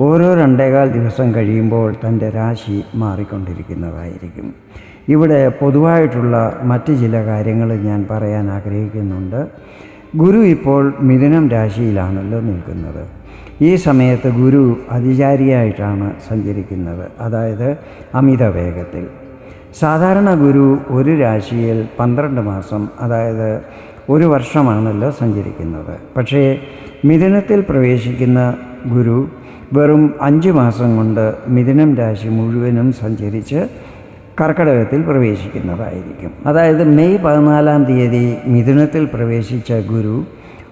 ഓരോ രണ്ടേകാൽ ദിവസം കഴിയുമ്പോൾ തന്റെ രാശി മാറിക്കൊണ്ടിരിക്കുന്നതായിരിക്കും. ഇവിടെ പൊതുവായിട്ടുള്ള മറ്റ് ചില കാര്യങ്ങൾ ഞാൻ പറയാൻ ആഗ്രഹിക്കുന്നുണ്ട്. ഗുരു ഇപ്പോൾ മിഥുനം രാശിയിലാണല്ലോ നിൽക്കുന്നത്. ഈ സമയത്ത് ഗുരു അതിചാരിയായിട്ടാണ് സഞ്ചരിക്കുന്നത് അതായത് അമിത വേഗത്തിൽ. സാധാരണ ഗുരു ഒരു രാശിയിൽ പന്ത്രണ്ട് മാസം അതായത് ഒരു വർഷമാണല്ലോ സഞ്ചരിക്കുന്നത്. പക്ഷേ മിഥുനത്തിൽ പ്രവേശിക്കുന്ന ഗുരു വെറും അഞ്ച് മാസം കൊണ്ട് മിഥുനം രാശി മുഴുവനും സഞ്ചരിച്ച് കർക്കടകത്തിൽ പ്രവേശിക്കുന്നതായിരിക്കും. അതായത് മെയ് പതിനാലാം തീയതി മിഥുനത്തിൽ പ്രവേശിച്ച ഗുരു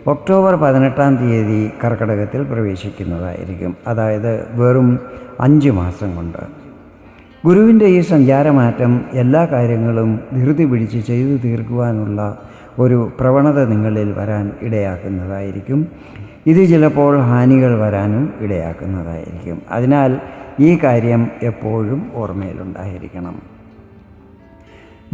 ഒക്ടോബർ പതിനെട്ടാം തീയതി കർക്കടകത്തിൽ പ്രവേശിക്കുന്നതായിരിക്കും. അതായത് വെറും അഞ്ച് മാസം കൊണ്ട്. ഗുരുവിന്റെ ഈ സഞ്ചാരമാറ്റം എല്ലാ കാര്യങ്ങളും ധൃതി പിടിച്ച് ചെയ്തു തീർക്കുവാനുള്ള ഒരു പ്രവണത നിങ്ങളിൽ വരാൻ ഇടയാക്കുന്നതായിരിക്കും. ഇത് ചിലപ്പോൾ ഹാനികൾ വരാനും ഇടയാക്കുന്നതായിരിക്കും. അതിനാൽ ഈ കാര്യം എപ്പോഴും ഓർമ്മയിലുണ്ടായിരിക്കണം.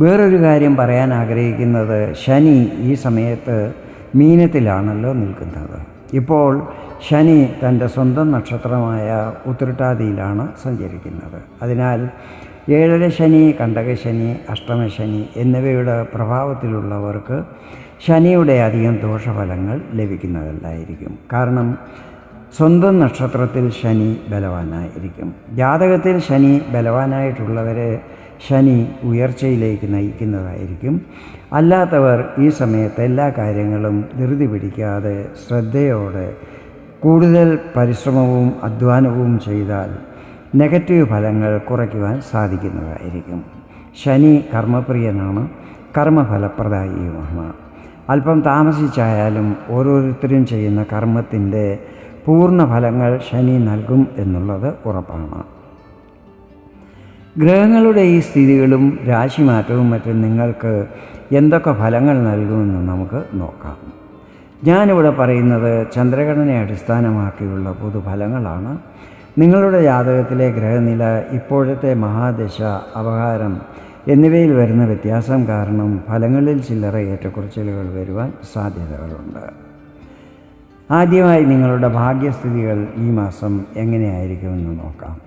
വേറൊരു കാര്യം പറയാൻ ആഗ്രഹിക്കുന്നത് ശനി ഈ സമയത്ത് മീനത്തിലാണല്ലോ നിൽക്കുന്നത്. ഇപ്പോൾ ശനി തന്റെ സ്വന്തം നക്ഷത്രമായ ഉത്രട്ടാതിയിലാണ് സഞ്ചരിക്കുന്നത്. അതിനാൽ ഏഴര ശനി കണ്ടകശനി അഷ്ടമശനി എന്നിവയുടെ പ്രഭാവത്തിലുള്ളവർക്ക് ശനിയുടെ അധികം ദോഷഫലങ്ങൾ ലഭിക്കുന്നതല്ലായിരിക്കും. കാരണം സ്വന്തം നക്ഷത്രത്തിൽ ശനി ബലവാനായിരിക്കും. ജാതകത്തിൽ ശനി ബലവാനായിട്ടുള്ളവരെ ശനി ഉയർച്ചയിലേക്ക് നയിക്കുന്നതായിരിക്കും. അല്ലാത്തവർ ഈ സമയത്ത് എല്ലാ കാര്യങ്ങളും ധൃതി പിടിക്കാതെ ശ്രദ്ധയോടെ കൂടുതൽ പരിശ്രമവും അധ്വാനവും ചെയ്താൽ നെഗറ്റീവ് ഫലങ്ങൾ കുറയ്ക്കുവാൻ സാധിക്കുന്നതായിരിക്കും. ശനി കർമ്മപ്രിയനാണ്. കർമ്മഫലപ്രദായിയുമാണ്. അല്പം താമസിച്ചായാലും ഓരോരുത്തരും ചെയ്യുന്ന കർമ്മത്തിന്റെ പൂർണ ഫലങ്ങൾ ശനി നൽകും എന്നുള്ളത് ഉറപ്പാണ്. ഗ്രഹങ്ങളുടെ ഈ സ്ഥിതികളും രാശിമാറ്റവും മറ്റും നിങ്ങൾക്ക് എന്തൊക്കെ ഫലങ്ങൾ നൽകുമെന്ന് നമുക്ക് നോക്കാം. ഞാനിവിടെ പറയുന്നത് ചന്ദ്രഘടനയെ അടിസ്ഥാനമാക്കിയുള്ള പൊതുഫലങ്ങളാണ്. നിങ്ങളുടെ ജാതകത്തിലെ ഗ്രഹനില ഇപ്പോഴത്തെ മഹാദശ അപകാരം എന്നിവയിൽ വരുന്ന വ്യത്യാസം കാരണം ഫലങ്ങളിൽ ചില്ലറ ഏറ്റക്കുറച്ചിലുകൾ വരുവാൻ സാധ്യതകളുണ്ട്. ആദ്യമായി നിങ്ങളുടെ ഭാഗ്യസ്ഥിതികൾ ഈ മാസം എങ്ങനെയായിരിക്കുമെന്ന് നോക്കാം.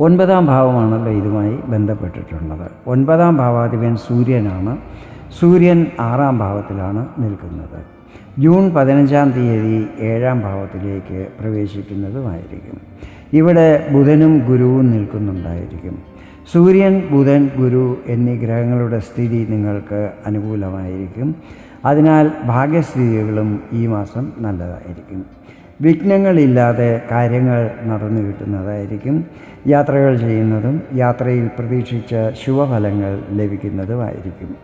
ഒൻപതാം ഭാവമാണല്ലോ ഇതുമായി ബന്ധപ്പെട്ടിട്ടുള്ളത്. ഒൻപതാം ഭാവാധിപൻ സൂര്യനാണ്. സൂര്യൻ ആറാം ഭാവത്തിലാണ് നിൽക്കുന്നത്. ജൂൺ പതിനഞ്ചാം തീയതി ഏഴാം ഭാവത്തിലേക്ക് പ്രവേശിക്കുന്നതുമായിരിക്കും. ഇവിടെ ബുധനും ഗുരുവും നിൽക്കുന്നുണ്ടായിരിക്കും. സൂര്യൻ ബുധൻ ഗുരു എന്നീ ഗ്രഹങ്ങളുടെ സ്ഥിതി നിങ്ങൾക്ക് അനുകൂലമായിരിക്കും. അതിനാൽ ഭാഗ്യസ്ഥിതികളും ഈ മാസം നല്ലതായിരിക്കും. വിഘ്നങ്ങളില്ലാതെ കാര്യങ്ങൾ നടന്നു കിട്ടുന്നതായിരിക്കും. യാത്രകൾ ചെയ്യുന്നതും യാത്രയിൽ പ്രതീക്ഷിച്ച ശുഭഫലങ്ങൾ ലഭിക്കുന്നതുമായിരിക്കും.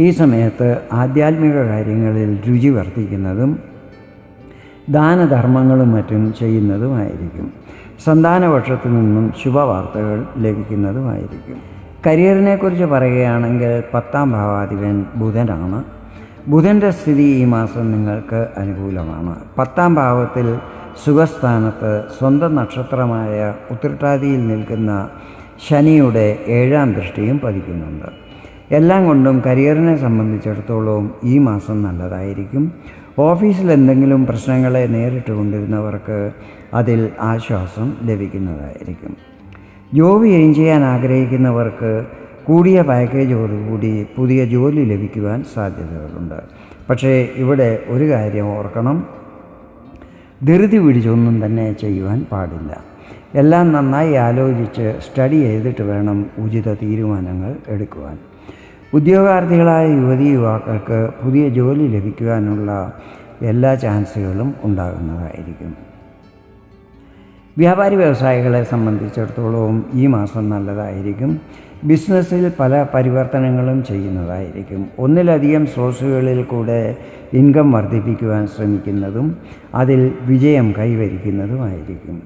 ഈ സമയത്ത് ആധ്യാത്മിക കാര്യങ്ങളിൽ രുചി വർദ്ധിക്കുന്നതും ദാനധർമ്മങ്ങളും മറ്റും ചെയ്യുന്നതുമായിരിക്കും. സന്താനപക്ഷത്തു നിന്നും ശുഭവാർത്തകൾ ലഭിക്കുന്നതുമായിരിക്കും. കരിയറിനെക്കുറിച്ച് പറയുകയാണെങ്കിൽ പത്താം ഭാവാധിപൻ ബുധനാണ്. ബുധന്റെ സ്ഥിതി ഈ മാസം നിങ്ങൾക്ക് അനുകൂലമാണ്. പത്താം ഭാവത്തിൽ സുഖസ്ഥാനത്ത് സ്വന്തം നക്ഷത്രമായ ഉത്രട്ടാതിയിൽ നിൽക്കുന്ന ശനിയുടെ ഏഴാം ദൃഷ്ടിയും പതിക്കുന്നുണ്ട്. എല്ലാം കൊണ്ടും കരിയറിനെ സംബന്ധിച്ചിടത്തോളം ഈ മാസം നല്ലതായിരിക്കും. ഓഫീസിൽ എന്തെങ്കിലും പ്രശ്നങ്ങളെ നേരിട്ട് കൊണ്ടിരുന്നവർക്ക് അതിൽ ആശ്വാസം ലഭിക്കുന്നതായിരിക്കും. ജോബ് ചേഞ്ച് ചെയ്യാൻ ആഗ്രഹിക്കുന്നവർക്ക് കൂടിയ പാക്കേജോടുകൂടി പുതിയ ജോലി ലഭിക്കുവാൻ സാധ്യതകളുണ്ട്. പക്ഷേ ഇവിടെ ഒരു കാര്യം ഓർക്കണം. ധൃതി പിടിച്ചൊന്നും തന്നെ ചെയ്യുവാൻ പാടില്ല. എല്ലാം നന്നായി ആലോചിച്ച് സ്റ്റഡി ചെയ്തിട്ട് വേണം ഉചിത തീരുമാനങ്ങൾ എടുക്കുവാൻ. ഉദ്യോഗാർത്ഥികളായ യുവതി യുവാക്കൾക്ക് പുതിയ ജോലി ലഭിക്കുവാനുള്ള എല്ലാ ചാൻസുകളും ഉണ്ടാകുന്നതായിരിക്കും. വ്യാപാരി വ്യവസായികളെ സംബന്ധിച്ചിടത്തോളം ഈ മാസം നല്ലതായിരിക്കും. ബിസിനസ്സിൽ പല പരിവർത്തനങ്ങളും ചെയ്യുന്നതായിരിക്കും. ഒന്നിലധികം സോഴ്സുകളിൽ കൂടെ ഇൻകം വർദ്ധിപ്പിക്കുവാൻ ശ്രമിക്കുന്നതും അതിൽ വിജയം കൈവരിക്കുന്നതുമായിരിക്കും.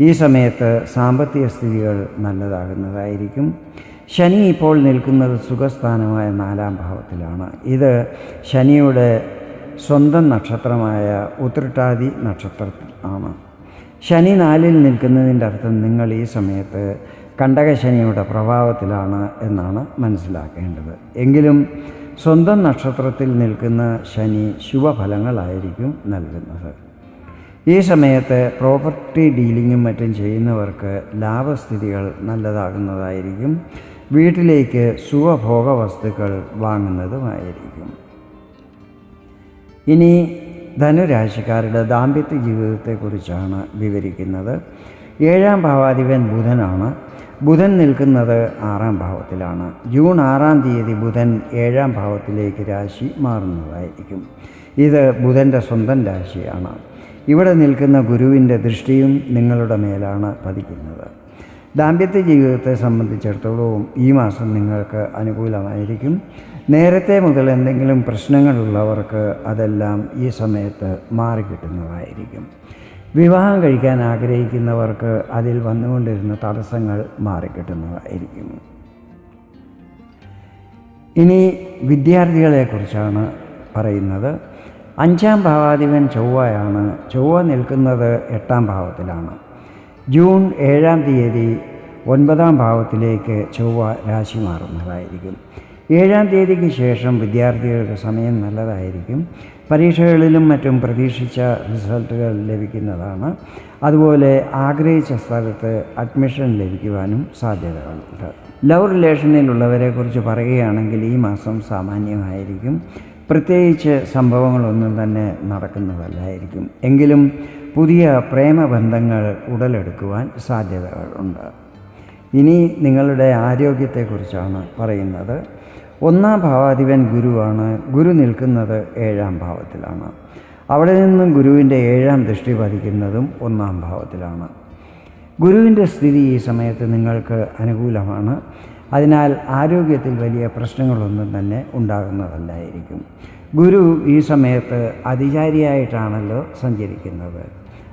ഈ സമയത്ത് സാമ്പത്തിക സ്ഥിതികൾ നല്ലതാകുന്നതായിരിക്കും. ശനി ഇപ്പോൾ നിൽക്കുന്നത് സുഖസ്ഥാനമായ നാലാം ഭാവത്തിലാണ്. ഇത് ശനിയുടെ സ്വന്തം നക്ഷത്രമായ ഉത്രട്ടാതി നക്ഷത്രത്തിൽ ആണ് ശനി നാലിൽ നിൽക്കുന്നതിന്റെ അർത്ഥം നിങ്ങൾ ഈ സമയത്ത് കണ്ടകശനിയുടെ പ്രഭാവത്തിലാണ് എന്നാണ് മനസ്സിലാക്കേണ്ടത്. എങ്കിലും സ്വന്തം നക്ഷത്രത്തിൽ നിൽക്കുന്ന ശനി ശുഭഫലങ്ങളായിരിക്കും നൽകുന്നത്. ഈ സമയത്ത് പ്രോപ്പർട്ടി ഡീലിങ്ങും മറ്റും ചെയ്യുന്നവർക്ക് ലാഭസ്ഥിതികൾ നല്ലതാകുന്നതായിരിക്കും. വീട്ടിലേക്ക് സുഖഭോഗ വസ്തുക്കൾ വാങ്ങുന്നതുമായിരിക്കും. ഇനി ധനുരാശിക്കാരുടെ ദാമ്പത്യ ജീവിതത്തെക്കുറിച്ചാണ് വിവരിക്കുന്നത്. ഏഴാം ഭാവാധിപൻ ബുധനാണ്. ബുധൻ നിൽക്കുന്നത് ആറാം ഭാവത്തിലാണ്. ജൂൺ ആറാം തീയതി ബുധൻ ഏഴാം ഭാവത്തിലേക്ക് രാശി മാറുന്നതായിരിക്കും. ഇത് ബുധന്റെ സ്വന്തം രാശിയാണ്. ഇവിടെ നിൽക്കുന്ന ഗുരുവിന്റെ ദൃഷ്ടിയും നിങ്ങളുടെ മേലാണ് പതിക്കുന്നത്. ദാമ്പത്യ ജീവിതത്തെ സംബന്ധിച്ചിടത്തോളവും ഈ മാസം നിങ്ങൾക്ക് അനുകൂലമായിരിക്കും. നേരത്തെ മുതൽ എന്തെങ്കിലും പ്രശ്നങ്ങളുള്ളവർക്ക് അതെല്ലാം ഈ സമയത്ത് മാറിക്കിട്ടുന്നതായിരിക്കും വിവാഹം കഴിക്കാൻ ആഗ്രഹിക്കുന്നവർക്ക് അതിൽ വന്നുകൊണ്ടിരുന്ന തടസ്സങ്ങൾ മാറിക്കിട്ടുന്നതായിരിക്കും ഇനി വിദ്യാർത്ഥികളെക്കുറിച്ചാണ് പറയുന്നത്. അഞ്ചാം ഭാവാധിപൻ ചൊവ്വയാണ്. ചൊവ്വ നിൽക്കുന്നത് എട്ടാം ഭാവത്തിലാണ്. ജൂൺ ഏഴാം തീയതി ഒൻപതാം ഭാവത്തിലേക്ക് ചൊവ്വ രാശി മാറുന്നതായിരിക്കും. ഏഴാം തീയതിക്ക് ശേഷം വിദ്യാർത്ഥികളുടെ സമയം നല്ലതായിരിക്കും. പരീക്ഷകളിലും മറ്റും പ്രതീക്ഷിച്ച റിസൾട്ടുകൾ ലഭിക്കുന്നതാണ്. അതുപോലെ ആഗ്രഹിച്ച സ്ഥലത്ത് അഡ്മിഷൻ ലഭിക്കുവാനും സാധ്യതകളുണ്ട്. ലവ് റിലേഷനിലുള്ളവരെക്കുറിച്ച് പറയുകയാണെങ്കിൽ ഈ മാസം സാമാന്യമായിരിക്കും. പ്രത്യേകിച്ച് സംഭവങ്ങളൊന്നും തന്നെ നടക്കുന്നതല്ലായിരിക്കും. എങ്കിലും പുതിയ പ്രേമബന്ധങ്ങൾ ഉടലെടുക്കുവാൻ സാധ്യതകളുണ്ട് ഇനി നിങ്ങളുടെ ആരോഗ്യത്തെക്കുറിച്ചാണ് പറയുന്നത്. ഒന്നാം ഭാവാധിപൻ ഗുരുവാണ്. ഗുരു നിൽക്കുന്നത് ഏഴാം ഭാവത്തിലാണ്. അവിടെ നിന്നും ഗുരുവിന്റെ ഏഴാം ദൃഷ്ടി പതിക്കുന്നതും ഒന്നാം ഭാവത്തിലാണ്. ഗുരുവിന്റെ സ്ഥിതി ഈ സമയത്ത് നിങ്ങൾക്ക് അനുകൂലമാണ്. അതിനാൽ ആരോഗ്യത്തിൽ വലിയ പ്രശ്നങ്ങളൊന്നും തന്നെ ഉണ്ടാകുന്നതല്ലായിരിക്കും. ഗുരു ഈ സമയത്ത് അതിചാരിയായിട്ടാണല്ലോ സഞ്ചരിക്കുന്നത്.